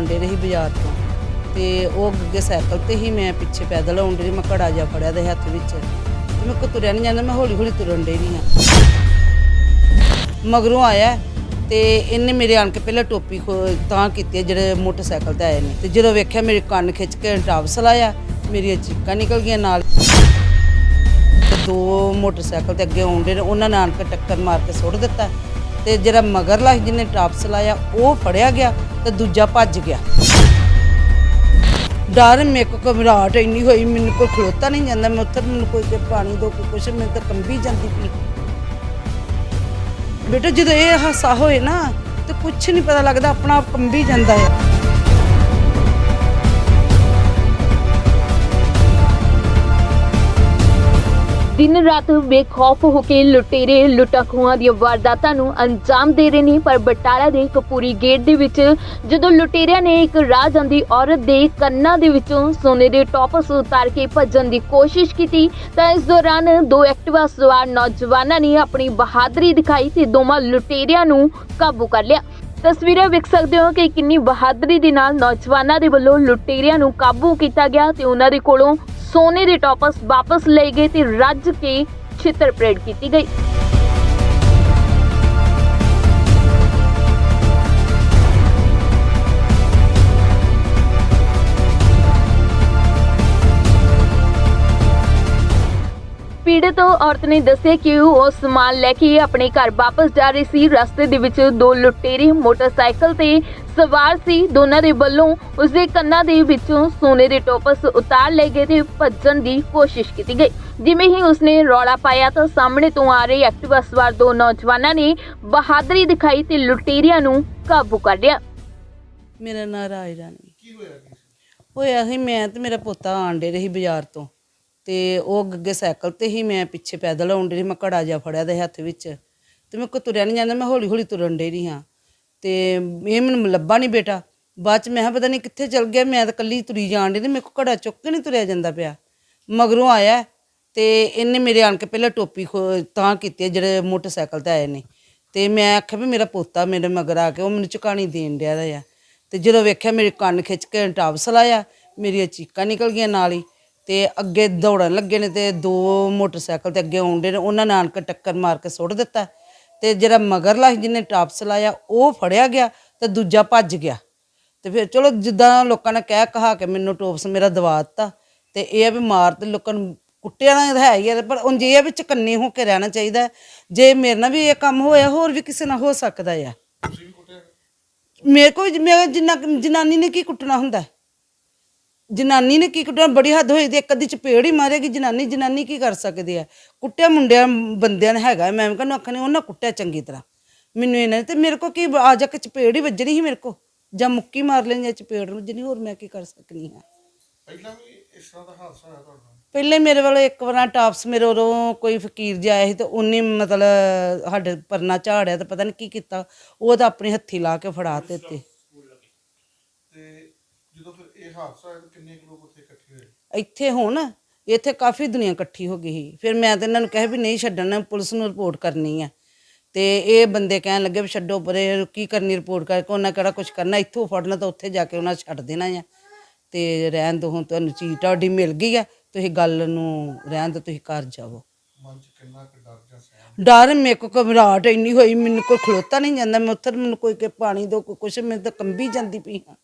ਆਂਡੇ ਰਹੀ ਬਾਜ਼ਾਰ ਤੋਂ। ਤੇ ਉਹ ਅੱਗੇ ਸਾਈਕਲ ਤੇ ਹੀ ਮੈਂ ਪਿੱਛੇ ਪੈਦਲ ਆਉਣ ਡਈ, ਮੈਂ ਘੜਾ ਜਿਹਾ ਫੜਿਆ ਦੇ ਹੱਥ ਵਿੱਚ। ਤੇ ਮੈਂ ਕੋ ਤੁਰਿਆ ਨਹੀਂ ਜਾਂਦਾ, ਮੈਂ ਹੌਲੀ ਹੌਲੀ ਤੁਰਨ ਡਈ ਨਹੀਂ ਆ। ਮਗਰੋਂ ਆਇਆ ਤੇ ਇਹਨੇ ਮੇਰੇ ਆਣ ਕੇ ਪਹਿਲਾਂ ਟੋਪੀ ਤਾਂ ਕੀਤੀ ਜਿਹੜੇ ਮੋਟਰਸਾਈਕਲ ਤੇ ਆਏ ਨੇ। ਤੇ ਜਦੋਂ ਵੇਖਿਆ ਮੇਰੇ ਕੰਨ ਖਿੱਚ ਕੇ ਟਾਪਸ ਲਾਇਆ ਮੇਰੀਆਂ ਚੀਕਾਂ ਨਿਕਲ ਗਈਆਂ ਨਾਲ। ਦੋ ਮੋਟਰਸਾਈਕਲ ਤੇ ਅੱਗੇ ਆਉਂਦੇ ਨੇ, ਉਹਨਾਂ ਨੇ ਆਣ ਕੇ ਟੱਕਰ ਮਾਰ ਕੇ ਸੁੱਟ ਦਿੱਤਾ। ਤੇ ਜਿਹੜਾ ਮਗਰਲਾ ਸੀ ਜਿਹਨੇ ਟਾਪਸ ਲਾਇਆ, ਉਹ ਫੜਿਆ ਗਿਆ ਤੇ ਦੂਜਾ ਭੱਜ ਗਿਆ। ਡਰ ਮੇਰੇ ਕੋ ਘਬਰਾਹਟ ਇੰਨੀ ਹੋਈ, ਮੈਨੂੰ ਕੋਈ ਖਲੋਤਾ ਨਹੀਂ ਜਾਂਦਾ। ਮੈਂ ਉੱਥੇ ਮੈਨੂੰ ਕੋਈ ਕਿ ਪਾਣੀ ਦੋ ਕੋਈ ਕੁਛ ਮੈਨੂੰ ਤਾਂ ਕੰਬੀ ਜਾਂਦੀ ਪਈ। ਬੇਟਾ ਜਦੋਂ ਇਹ ਹਾਸਾ ਹੋਏ ਨਾ, ਤੇ ਕੁਛ ਨਹੀਂ ਪਤਾ ਲੱਗਦਾ, ਆਪਣਾ ਆਪ ਕੰਬੀ ਜਾਂਦਾ ਹੈ ਦਿਨ ਰਾਤ ਬੇਖੌਫ ਹੋ ਕੇ ਲੁਟੇਰੇ ਲੁੱਟਾਂ ਖੋਹਾਂ ਦੀਆਂ ਵਾਰਦਾਤਾਂ ਨੂੰ ਅੰਜਾਮ ਦੇ ਰਹੇ ਨੇ, ਪਰ ਬਟਾਲਾ ਦੇ ਕਪੂਰੀ ਗੇਟ ਦੇ ਵਿੱਚ ਜਦੋਂ ਲੁਟੇਰਿਆਂ ਨੇ ਇੱਕ ਰਾਹ ਜਾਂਦੀ ਔਰਤ ਦੇ ਕੰਨਾਂ ਦੇ ਵਿੱਚੋਂ ਸੋਨੇ ਦੇ ਟੌਪਸ ਉਤਾਰ ਕੇ ਭੱਜਣ ਦੀ ਕੋਸ਼ਿਸ਼ ਕੀਤੀ, ਤਾਂ ਇਸ ਦੌਰਾਨ ਦੋ ਐਕਟਿਵਾ ਸਵਾਰ ਨੌਜਵਾਨਾਂ ਨੇ ਆਪਣੀ ਬਹਾਦਰੀ ਦਿਖਾਈ ਤੇ ਦੋਵਾਂ ਲੁਟੇਰਿਆਂ ਨੂੰ ਕਾਬੂ ਕਰ ਲਿਆ। ਤਸਵੀਰਾਂ ਵੇਖ ਸਕਦੇ ਹੋ ਕਿ ਕਿੰਨੀ ਬਹਾਦਰੀ ਦੇ ਨਾਲ ਨੌਜਵਾਨਾਂ ਦੇ ਵੱਲੋਂ ਲੁਟੇਰਿਆਂ ਨੂੰ ਕਾਬੂ ਕੀਤਾ ਗਿਆ ਤੇ ਉਹਨਾਂ ਦੇ ਕੋਲੋਂ ਸੋਨੇ ਦੇ ਟੋਪਸ ਵਾਪਸ ਲਏ ਗਏ ਤੇ ਰੱਜ ਕੇ ਛਿੱਤਰ ਪਰੇਡ ਕੀਤੀ ਗਈ। ਪੀੜਤ ਔਰਤ ਨੇ ਦੱਸਿਆ ਕਿ ਉਹ ਸਮਾਨ ਲੈ ਕੇ ਆਪਣੇ ਘਰ ਵਾਪਸ ਜਾ ਰਹੀ ਸੀ। ਰਸਤੇ ਦੇ ਵਿੱਚ ਦੋ ਲੁਟੇਰੇ ਮੋਟਰਸਾਈਕਲ ਤੇ ਸਵਾਰ ਸੀ। ਦੋਨਾਂ ਦੇ ਵੱਲੋਂ ਉਸਦੇ ਕੰਨਾਂ ਦੇ ਵਿੱਚੋਂ ਸੋਨੇ ਦੇ ਟੋਪਸ ਉਤਾਰ ਲਏ ਗਏ ਤੇ ਭੱਜਣ ਦੀ ਕੋਸ਼ਿਸ਼ ਕੀਤੀ ਗਈ। ਜਿਵੇਂ ਹੀ ਉਸਨੇ ਰੌਲਾ ਪਾਇਆ ਤਾਂ ਸਾਹਮਣੇ ਤੋਂ ਆ ਰਹੇ ਐਕਟਿਵਾ ਸਵਾਰ ਦੋ ਨੌਜਵਾਨਾਂ ਨੇ ਬਹਾਦਰੀ ਦਿਖਾਈ ਤੇ ਲੁਟੇਰਿਆਂ ਨੂੰ ਕਾਬੂ ਕਰ ਲਿਆ। ਮੇਰਾ ਨਾਂ ਰਾਜ ਰਾਣੀ। ਕੀ ਹੋਇਆ ਹੋਇਆ ਸੀ, ਮੈਂ ਤੇ ਮੇਰਾ ਪੋਤਾ ਆਂਡੇ ਰਹੀ ਬਾਜ਼ਾਰ ਤੋਂ। ਤੇ ਉਹ ਅੱਗੇ ਸਾਈਕਲ ਤੇ ਹੀ ਮੈਂ ਪਿੱਛੇ ਪੈਦਲ ਆਉਣ ਡਈ ਮੈਂ ਘੜਾ ਜਿਹਾ ਫੜਿਆ ਦੇ ਹੱਥ ਵਿੱਚ ਤੇ ਮੇਰੇ ਕੋ ਤੁਰਿਆ ਨਹੀਂ ਜਾਂਦਾ, ਮੈਂ ਹੌਲੀ ਹੌਲੀ ਤੁਰਨ ਡਈ ਰਹੀ ਹਾਂ। ਤੇ ਇਹ ਮੈਨੂੰ ਲੱਭਾ ਨਹੀਂ ਬੇਟਾ। ਬਾਅਦ ਚ ਮੈਂ ਕਿਹਾ ਪਤਾ ਨਹੀਂ ਕਿੱਥੇ ਚਲ ਗਿਆ, ਮੈਂ ਤਾਂ ਕੱਲੀ ਤੁਰੀ ਜਾਣ ਡਈ ਤੇ ਮੇਰੇ ਕੋ ਘੜਾ ਚੁੱਕ ਕੇ ਨਹੀਂ ਤੁਰਿਆ ਜਾਂਦਾ ਪਿਆ। ਮਗਰੋਂ ਆਇਆ ਤੇ ਇਹਨੇ ਮੇਰੇ ਆਣ ਕੇ ਪਹਿਲਾਂ ਟੋਪੀ ਖੋ- ਤਾਂ ਕੀਤੀ ਹੈ ਜਿਹੜੇ ਮੋਟਰਸਾਈਕਲ ਤੇ ਆਏ ਨੇ। ਤੇ ਮੈਂ ਆਖਿਆ ਵੀ ਮੇਰਾ ਪੋਤਾ ਮੇਰੇ ਮਗਰ ਆ ਕੇ ਉਹ ਮੈਨੂੰ ਚੁਕਾਣੀ ਦੇਣ ਡਿਆ ਦਾ ਆ। ਤੇ ਜਦੋਂ ਵੇਖਿਆ ਮੇਰੇ ਕੰਨ ਖਿੱਚ ਕੇ ਟਾਪਸ ਲਾਇਆ ਮੇਰੀਆਂ ਚੀਕਾਂ ਨਿਕਲ ਗਈਆਂ ਨਾਲ ਹੀ। ਤੇ ਅੱਗੇ ਦੌੜਨ ਲੱਗੇ ਨੇ ਤੇ ਦੋ ਮੋਟਰਸਾਈਕਲ ਤੇ ਅੱਗੇ ਆਉਂਦੇ ਨੇ। ਉਹਨਾਂ ਨੇ ਆਣ ਕੇ ਟੱਕਰ ਮਾਰ ਕੇ ਸੁੱਟ ਦਿੱਤਾ। ਤੇ ਜਿਹੜਾ ਮਗਰਲਾ ਸੀ ਜਿਹਨੇ ਟਾਪਸ ਲਾਇਆ ਉਹ ਫੜਿਆ ਗਿਆ ਤੇ ਦੂਜਾ ਭੱਜ ਗਿਆ। ਤੇ ਫਿਰ ਚਲੋ ਜਿੱਦਾਂ ਲੋਕਾਂ ਨੇ ਕਹਿ ਕਹਾ ਕੇ ਮੈਨੂੰ ਟੋਪਸ ਮੇਰਾ ਦਵਾ ਦਿੱਤਾ। ਤੇ ਇਹ ਆ ਵੀ ਮਾਰ ਤੇ ਲੋਕਾਂ ਨੂੰ ਕੁੱਟਿਆ ਨਾ ਹੈ ਹੀ ਆ, ਪਰ ਉਂਝ ਇਹ ਆ ਵੀ ਚਕੰਨੇ ਹੋ ਕੇ ਰਹਿਣਾ ਚਾਹੀਦਾ ਹੈ। ਜੇ ਮੇਰੇ ਨਾਲ ਵੀ ਇਹ ਕੰਮ ਹੋਇਆ ਹੋਰ ਵੀ ਕਿਸੇ ਨਾਲ ਹੋ ਸਕਦਾ ਆ। ਮੇਰੇ ਕੋਲ ਮੈਂ ਜਿੰਨਾ ਜਨਾਨੀ ਨੇ ਕੀ ਕੁੱਟਣਾ ਹੁੰਦਾ? ਹੈ? ਜਨਾਨੀ ਨੇ ਕੀ ਕੁੱਟਣਾ ਬੜੀ ਹੱਦ ਹੋਈ ਤੇ ਇੱਕ ਅੱਧੀ ਚਪੇੜ ਹੀ ਮਾਰੇਗੀ। ਜਨਾਨੀ ਜਨਾਨੀ ਕੀ ਕਰ ਸਕਦੀ ਹੈ? ਕੁੱਟਿਆ ਮੁੰਡਿਆਂ ਬੰਦਿਆਂ ਨੇ ਹੈਗਾ। ਮੈਂ ਕਹਿੰਦਾ ਅੱਖਾਂ ਨੇ ਉਹਨਾਂ ਕੁੱਟਿਆ ਚੰਗੀ ਤਰ੍ਹਾਂ। ਮੈਨੂੰ ਇਹਨਾਂ ਤੇ ਮੇਰੇ ਕੋ ਕੀ ਆ ਜਾ ਕੇ ਚਪੇੜ ਹੀ ਵੱਜਣੀ ਸੀ ਮੇਰੇ ਕੋ ਜਾਂ ਮੁੱਕੀ ਮਾਰ ਲੈਣੀ ਜਾਂ ਚਪੇੜ ਵੱਜਣੀ ਹੋਰ ਮੈਂ ਕੀ ਕਰ ਸਕਨੀ ਹਾਂ। ਪਹਿਲਾਂ ਵੀ ਇਸ ਤਰ੍ਹਾਂ ਦਾ ਹਾਦਸਾ ਹੋਇਆ ਤੁਹਾਡੇ ਪਹਿਲੇ ਮੇਰੇ ਵੱਲੋਂ ਇੱਕ ਵਾਰ ਟਾਪਸ ਮੇਰੇ ਉਰੋਂ ਕੋਈ ਫਕੀਰ ਜਿਹਾ ਆਇਆ ਸੀ ਤੇ ਉਹਨੇ ਮਤਲਬ ਸਾਡੇ ਪਰਨਾ ਝਾੜਿਆ ਤੇ ਪਤਾ ਨਹੀਂ ਕੀ ਕੀਤਾ। ਉਹ ਤਾਂ ਆਪਣੇ ਹੱਥੀ ਲਾ ਕੇ ਫੜਾ ਤੇ ਤੇ ਤੇ ਜਦੋਂ ਫਿਰ ਇਹ ਹਾਦਸਾ ਹੋਇਆ ਤਾਂ ਕਿੰਨੇ ਕੁ ਲੋਕ ਉੱਥੇ ਇਕੱਠੇ ਹੋਏ? ਇੱਥੇ ਹੁਣ ਇੱਥੇ ਕਾਫੀ ਦੁਨੀਆ ਇਕੱਠੀ ਹੋ ਗਈ ਸੀ। ਫਿਰ ਮੈਂ ਤਾਂ ਇਹਨਾਂ ਨੂੰ ਕਿਹਾ ਵੀ ਨਹੀਂ ਛੱਡਣਾ ਪੁਲਿਸ ਨੂੰ ਰਿਪੋਰਟ ਕਰਨੀ ਹੈ ਤੇ ਇਹ ਬੰਦੇ ਕਹਿਣ ਲੱਗੇ ਵੀ ਛੱਡੋ ਪਰੇ ਕੀ ਕਰਨੀ ਰਿਪੋਰਟ ਕਰਕੇ ਉਹਨਾਂ ਕਿਹੜਾ ਕੁਝ ਕਰਨਾ ਇੱਥੋਂ ਫੜਨਾ ਤਾਂ ਉੱਥੇ ਜਾ ਕੇ ਉਹਨਾਂ ਛੱਡ ਦੇਣਾ ਆ। ਤੇ ਰਹਿਣ ਦੋ ਹੁਣ ਤੁਹਾਨੂੰ ਚੀਜ਼ ਤੁਹਾਡੀ ਮਿਲ ਗਈ ਆ ਤੁਸੀਂ ਗੱਲ ਨੂੰ ਰਹਿਣ ਦੋ ਤੁਸੀਂ ਘਰ ਜਾਵੋ। ਮਨ 'ਚ ਕਿੰਨਾ ਕੁ ਡਰ ਜਾਂ ਸਹਿਮ? ਡਰ ਮੇਰੇ ਕੋ ਘਬਰਾਹਟ ਇੰਨੀ ਹੋਈ ਮੈਨੂੰ ਕੋਈ ਖਲੋਤਾ ਨਹੀਂ ਜਾਂਦਾ ਮੈਂ ਉੱਥੇ ਮੈਨੂੰ ਕੋਈ ਕਿ ਪਾਣੀ ਦੋ ਕੋਈ ਕੁਛ ਮੈਨੂੰ ਤਾਂ ਕੰਬੀ ਜਾਂਦੀ ਪਈ ਹਾਂ।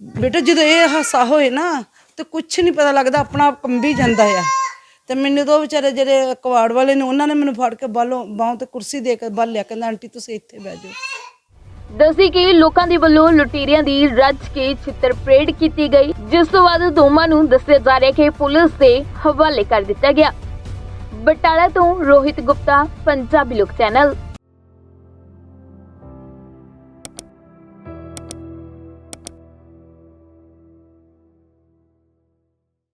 ਬੇਟਾ ਜਦੋਂ ਇਹ ਹਾਸਾ ਹੋਏ ਨਾ, ਤੇ ਕੁਛ ਨਹੀਂ ਪਤਾ ਲੱਗਦਾ, ਆਪਣਾ ਆਪ ਕੰਬੀ ਜਾਂਦਾ ਆ। ਤੇ ਮੈਨੂੰ ਤਾਂ ਉਹ ਵਿਚਾਰੇ ਜਿਹੜੇ ਕਵਾੜ ਵਾਲੇ ਨੇ, ਉਹਨਾਂ ਨੇ ਮੈਨੂੰ ਫੜ ਕੇ ਬਾਹਲੋਂ ਬਾਹੋਂ ਤੇ ਕੁਰਸੀ ਦੇ ਕੇ ਬਾਹਰ ਲਿਆ ਕਹਿੰਦਾ, ਆਂਟੀ, ਤੁਸੀਂ ਇੱਥੇ ਬਹਿ ਜਾਓ। ਦੱਸੀ ਕਿ ਲੋਕਾਂ ਦੇ ਵੱਲੋਂ ਲੁਟੇਰਿਆਂ ਦੀ ਰੱਜ ਕੇ ਛਿੱਤਰ ਪਰੇਡ ਕੀਤੀ ਗਈ, ਜਿਸ ਤੋਂ ਬਾਅਦ ਦੋਵਾਂ ਨੂੰ ਦੱਸਿਆ ਜਾ ਰਿਹਾ ਕਿ ਪੁਲਿਸ ਦੇ ਹਵਾਲੇ ਕਰ ਦਿੱਤਾ ਗਿਆ। ਬਟਾਲਾ ਤੋਂ ਰੋਹਿਤ ਗੁਪਤਾ, ਪੰਜਾਬੀ ਲੋਕ ਚੈਨਲ।